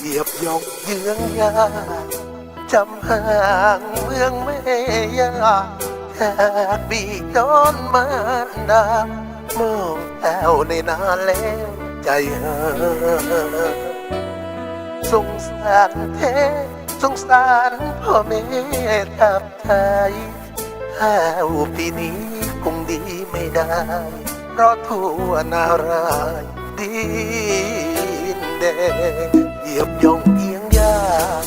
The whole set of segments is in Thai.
เยื้องยากจำห่างเมืองแม่ยาแทบบีย้อนมานดามองแต้วในนาแล้วใจเห่อสงสารแท้สงสารพ่อแม่ทับไทยข้าวปีนี้คงดีไม่ได้ เพราะทั่วนารายดินแดง ยียบย่องเอียงยาก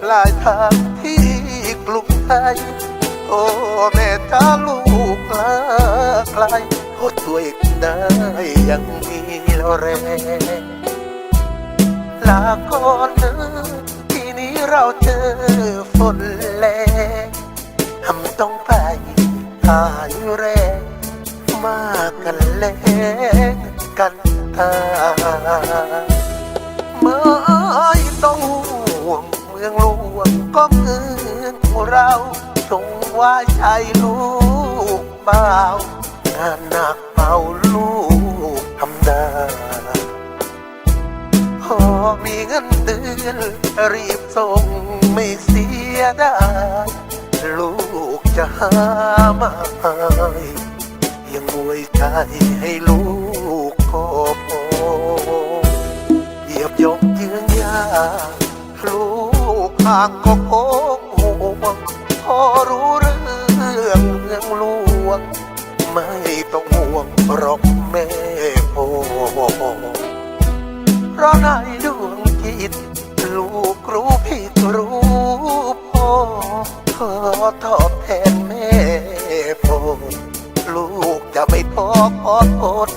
ปลายทางที่กรุงไทย โอ้แม่จ้าลูกลาไกลโอ้ตัวเองได้ยังมีแรงลาก่อนเนอทีนี้เราเจอฝนแรงทำต้องไปหายแรงมากกันแรงกันตา ต้องห่วงเมืองหลวงก็เมืองเราจงว่าใจลูกเบางานหนักเบาลูกทำได้พอมีเงินเดือนรีบส่งไม่เสียดายลูกจะหามาให้ยังมวยใจให้ลูก ข้ากก็คงห่วงพอรู้เรื่องเรื่องลวง ไม่ต้องห่วงรอกแม่โพเพราะในดวงจิตลูกรู้ผิดรู้พ่อธอทอบแทนแม่โพลูกจะไม่พอขอโทษ